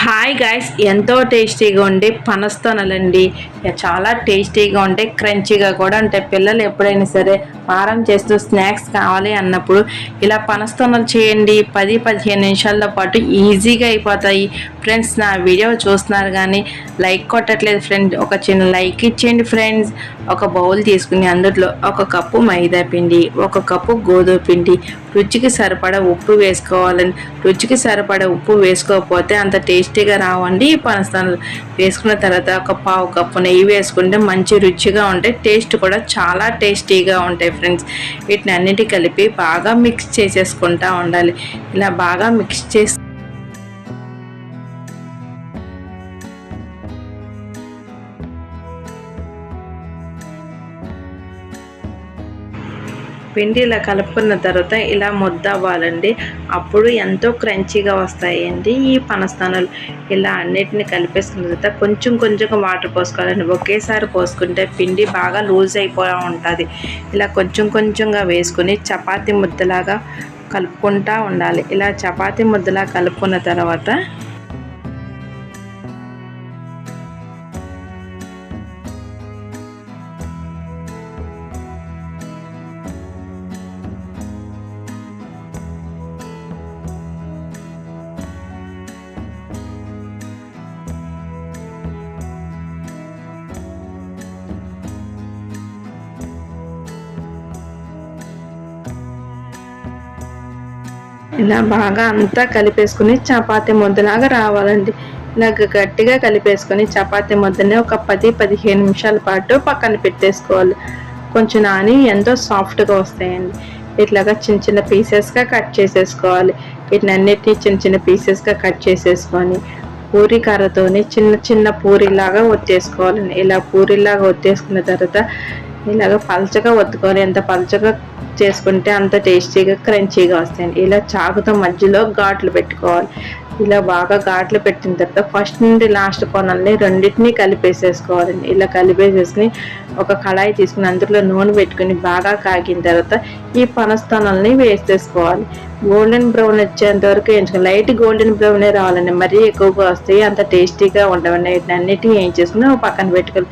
Hi guys ఎంతో టేస్టీగా ఉండే పనస్తోనలండి చాలా టేస్టీగా ఉంటాయి క్రంచీగా కూడా ఉంటాయి. పిల్లలు ఎప్పుడైనా సరే పారం చేస్తూ స్నాక్స్ కావాలి అన్నప్పుడు ఇలా పనస్తోనలు చేయండి. పది పదిహేను నిమిషాల్లో పాటు ఈజీగా అయిపోతాయి. ఫ్రెండ్స్ నా వీడియో చూస్తున్నారు కానీ లైక్ కొట్టట్లేదు ఫ్రెండ్. ఒక చిన్న లైక్ ఇచ్చేయండి ఫ్రెండ్స్. ఒక బౌల్ తీసుకుని అందులో ఒక కప్పు మైదా పిండి ఒక కప్పు గోధుమ పిండి. రుచికి సరిపడా ఉప్పు వేసుకోవాలని రుచికి సరిపడా ఉప్పు వేసుకోకపోతే అంత టేస్టీగా రావండి ఈ పనస్తాలు వేసుకున్న తర్వాత ఒక పావు కప్పు నెయ్యి వేసుకుంటే మంచి రుచిగా ఉంటాయి టేస్ట్ కూడా చాలా టేస్టీగా ఉంటాయి ఫ్రెండ్స్ వీటిని అన్నిటి కలిపి బాగా మిక్స్ చేసేసుకుంటా ఉండాలి. ఇలా బాగా మిక్స్ చేసి పిండి ఇలా కలుపుకున్న తర్వాత ఇలా ముద్ద అవ్వాలండి అప్పుడు ఎంతో క్రంచీగా వస్తాయండి ఈ పనస్థానాలు ఇలా అన్నిటిని కలిపేసుకున్న తర్వాత కొంచెం కొంచెం వాటర్ పోసుకోవాలండి. ఒకేసారి పోసుకుంటే పిండి బాగా లూజ్ అయిపోతూ ఉంటుంది. ఇలా కొంచెం కొంచెంగా వేసుకుని చపాతీ ముద్దలాగా కలుపుకుంటూ ఉండాలి. ఇలా చపాతీ ముద్దలా కలుపుకున్న తర్వాత ఇలా బాగా అంతా కలిపేసుకుని చపాతీ ముద్దలాగా రావాలండి. ఇలా గట్టిగా కలిపేసుకొని చపాతీ ముద్దని ఒక పది పదిహేను నిమిషాల పాటు పక్కన పెట్టేసుకోవాలి. కొంచెం నాని ఎంతో సాఫ్ట్గా వస్తాయండి. ఇట్లాగా చిన్న చిన్న పీసెస్గా కట్ చేసేసుకోవాలి. వీటిని అన్నిటినీ చిన్న చిన్న పీసెస్గా కట్ చేసేసుకొని పూరి కర్రతోని చిన్న చిన్న పూరిలాగా ఒత్తేసుకోవాలండి. ఇలా పూరిలాగా ఒత్తేసుకున్న తర్వాత ఇలాగ పలచగా ఒత్తుకొని ఎంత పలచగా చేసుకుంటే అంత టేస్టీగా క్రంచీగా వస్తాయండి. ఇలా చాకుతో మధ్యలో ఘాట్లు పెట్టుకోవాలి. ఇలా బాగా ఘాట్లు పెట్టిన తర్వాత ఫస్ట్ నుండి లాస్ట్ కొనల్ని రెండింటినీ కలిపేసేసుకోవాలండి. ఇలా కలిపేసేసుకుని ఒక కళాయి తీసుకుని అందులో నూనె పెట్టుకుని బాగా కాగిన తర్వాత ఈ పనస్థానాలని వేసేసుకోవాలి. గోల్డెన్ బ్రౌన్ వచ్చేంత వరకు వేయించుకోవాలి లైట్ గోల్డెన్ బ్రౌనే రావాలండి. మరీ ఎక్కువగా వస్తాయి. అంత టేస్టీగా ఉండవండి. వీటిని అన్నిటిని ఏం చేసుకుని పక్కన పెట్టుకోవాలి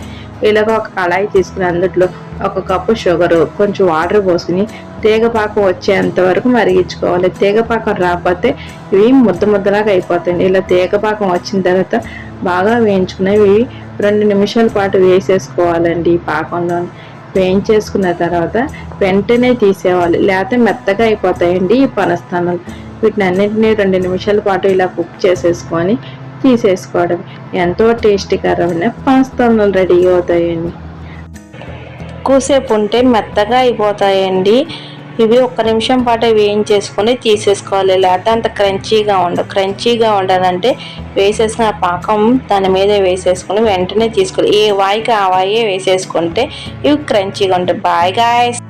ఇలాగ ఒక కళాయి తీసుకుని అందులో ఒక కప్పు షుగరు కొంచెం వాటర్ పోసుకుని తీగపాకం వచ్చేంత వరకు మరిగించుకోవాలి. తీగపాకం రాకపోతే ఇవి ముద్ద ముద్దలాగా అయిపోతాయి ఇలా తీగపాకం వచ్చిన తర్వాత బాగా వేయించుకునేవి రెండు నిమిషాల పాటు వేసేసుకోవాలండి ఈ పాకంలో వేయించేసుకున్న తర్వాత వెంటనే తీసేవాలి. లేకపోతే మెత్తగా అయిపోతాయండి ఈ పనస్థానాలు వీటిని అన్నింటినీ రెండు నిమిషాల పాటు ఇలా కుక్ చేసేసుకొని తీసేసుకోవడం ఎంతో టేస్టీకరమైన పనస్థానాలు రెడీ అవుతాయండి. ఎక్కువసేపు ఉంటే మెత్తగా అయిపోతాయండి. ఇవి ఒక్క నిమిషం పాటు వేయించేసుకొని తీసేసుకోవాలి. లేకపోతే అంత క్రంచీగా ఉండవు క్రంచీగా ఉండదంటే వేసేసిన పాకం దాని మీద వేసేసుకొని వెంటనే తీసుకోవాలి. ఏ వాయికి ఆ వాయే వేసేసుకుంటే ఇవి క్రంచీగా ఉంటాయి. Bye guys